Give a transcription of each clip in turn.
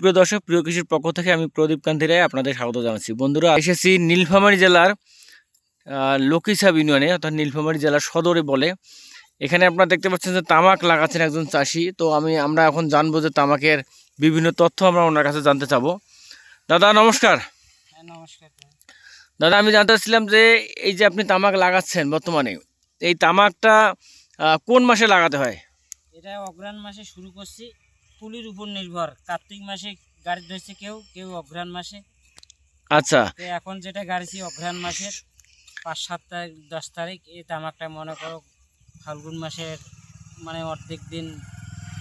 প্রিয় দর্শক প্রিয় কৃষির পক্ষ থেকে আমি প্রদীপ কান্তি রায় আপনাদের স্বাগত জানাচ্ছি। বন্ধুরা এসেছি নীলফামারী জেলার লকিসাব ইউনিয়নে অর্থাৎ নীলফামারী জেলার সদরে বলে। এখানে আপনারা দেখতে পাচ্ছেন যে তামাক লাগাচ্ছেন একজন চাষি। তো আমি আমরা এখন জানব যে তামাকের বিভিন্ন তথ্য আমরা ওনার কাছে জানতে চাবো। দাদা নমস্কার। হ্যাঁ নমস্কার। দাদা আমি জানতে চাচ্ছিলাম যে এই যে আপনি তামাক লাগাচ্ছেন বর্তমানে এই তামাকটা কোন মাসে লাগাতে হয়? এটা অগ্রহায়ণ মাসে শুরু করছি। পুলির উপর নির্ভর। কার্তিক মাসে গাড়ি ধরছে কেউ কেউ অগ্রহায়ণ মাসে। আচ্ছা। এখন যেটা গাড়িছি অগ্রহায়ণ মাসের পাঁচ সাত তারিখ দশ তারিখ এই তামাকটা মনে করো ফাল্গুন মাসের মানে অর্ধেক দিন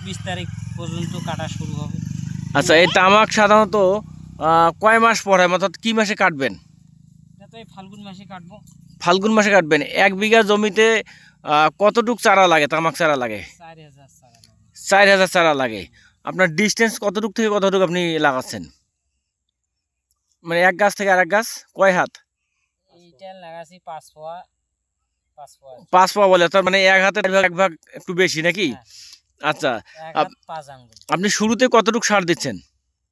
বিশ তারিখ পর্যন্ত কাটা শুরু হবে। আচ্ছা এই তামাক সাধারণত কয় মাস পরে অর্থাৎ কি মাসে কাটবেন? এটা তো এই ফাল্গুন মাসে কাটবো। ফাল্গুন মাসে কাটবেন। এক বিঘা জমিতে কতটুক চারা লাগে? তামাক চারা লাগে। চার হাজার চারা লাগে। আপনার ডিস্টেন্স কতটুক থেকে কতটুক আপনি লাগাচ্ছেন? মানে এক গাছ থেকে আরেক গাছ কয় হাত? লাগাছি পাঁচ পোয়া পাঁচ পোয়া বলে তার মানে এক হাতে এক ভাগ একটু বেশি নাকি? হ্যাঁ। আচ্ছা আপনি শুরুতে কতটুক সার দিচ্ছেন?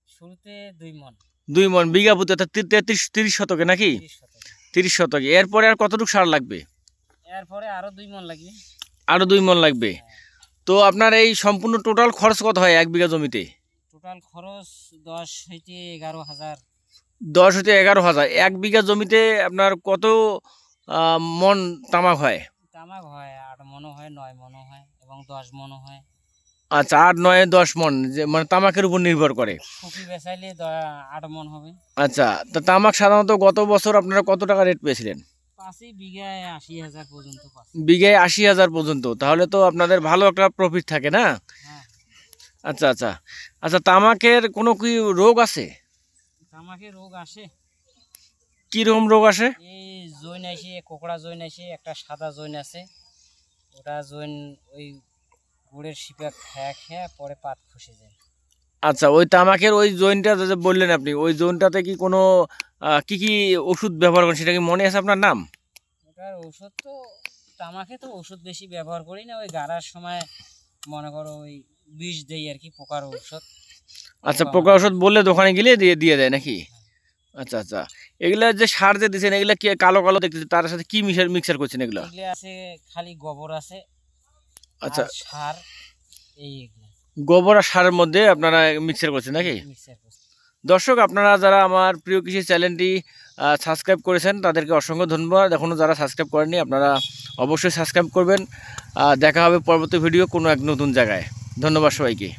শুরুতে দুই মন। দুই মন বিঘা প্রতি অর্থাৎ তেত্রিশ তিরিশ শতকে নাকি? তিরিশ শতকে। এরপরে আর কতটুক সার লাগবে? এরপরে আরও দুই মন লাগবে। আরও দুই মন লাগবে। তো আপনার এই সম্পূর্ণ টোটাল খরচ কত হয় এক বিঘা জমিতে? টোটাল খরচ দশ হইতে এগারো হাজার। দশ হতে এগারো হাজার। এক বিঘা জমিতে আপনার কত মন তামাক হয়? তামাক হয় আট মনও হয় নয় মনও হয় এবং দশ মনও হয়। আচ্ছা আট নয় দশ মন যে মানে তামাকের উপর নির্ভর করে। বেচাইলে আট মন হবে। আচ্ছা তা তামাক সাধারণত গত বছর আপনারা কত টাকা রেট পেয়েছিলেন? বিঘায় আশি হাজার পর্যন্ত পাচ্ছি বিঘায় আশি হাজার পর্যন্ত তাহলে তো আপনাদের ভালো একটা প্রফিট থাকে না? হ্যাঁ। আচ্ছা আচ্ছা। আচ্ছা তামাকের কোনো কি রোগ আছে? তামাকে রোগ আসে। কীরকম রোগ আসে? এই জৈন আসে কোকড়া জৈন আসে একটা সাদা জৈন আছে। ওটা জৈন ওই গুড়ের শিপা খেয়া খেয়া পরে পাত খসে যায়। আচ্ছা ওই তামাকের ওই জয়েন্টটা যে বললেন আপনি ওই জয়েন্টটাতে কি কোনো কি কি ওষুধ ব্যবহার করেন? সেটা কি মনে আছে আপনার নাম? ওটার ওষুধ তো তামাকে তো ওষুধ বেশি ব্যবহার করি না ওই গাড়ার সময় মনে করো ওই বিষ দেই আর কি পোকার ঔষধ। আচ্ছা পোকা ওষুধ বললে দোকানে গেলে দিয়ে দিয়ে দেয় নাকি? আচ্ছা আচ্ছা। এগুলা যে সার যে দিচ্ছেন এগুলা কি কালো কালো দেখতেছি তার সাথে কি মিক্সার মিক্সার করছেন এগুলো? এগুলো আছে খালি গোবর আছে। আচ্ছা। সার এই এগুলো। গোবর আর সারের মধ্যে আপনারা মিক্সার করছেন নাকি? মিক্সার করছি। দর্শক, আপনারা যারা আমার প্রিয় কৃষি চ্যানেলটি সাবস্ক্রাইব করেছেন, তাদেরকে অসংখ্য ধন্যবাদ। এখনও যারা সাবস্ক্রাইব করেননি, আপনারা অবশ্যই সাবস্ক্রাইব করবেন। দেখা হবে পরবর্তী ভিডিও কোনো এক নতুন জায়গায়। ধন্যবাদ সবাইকে।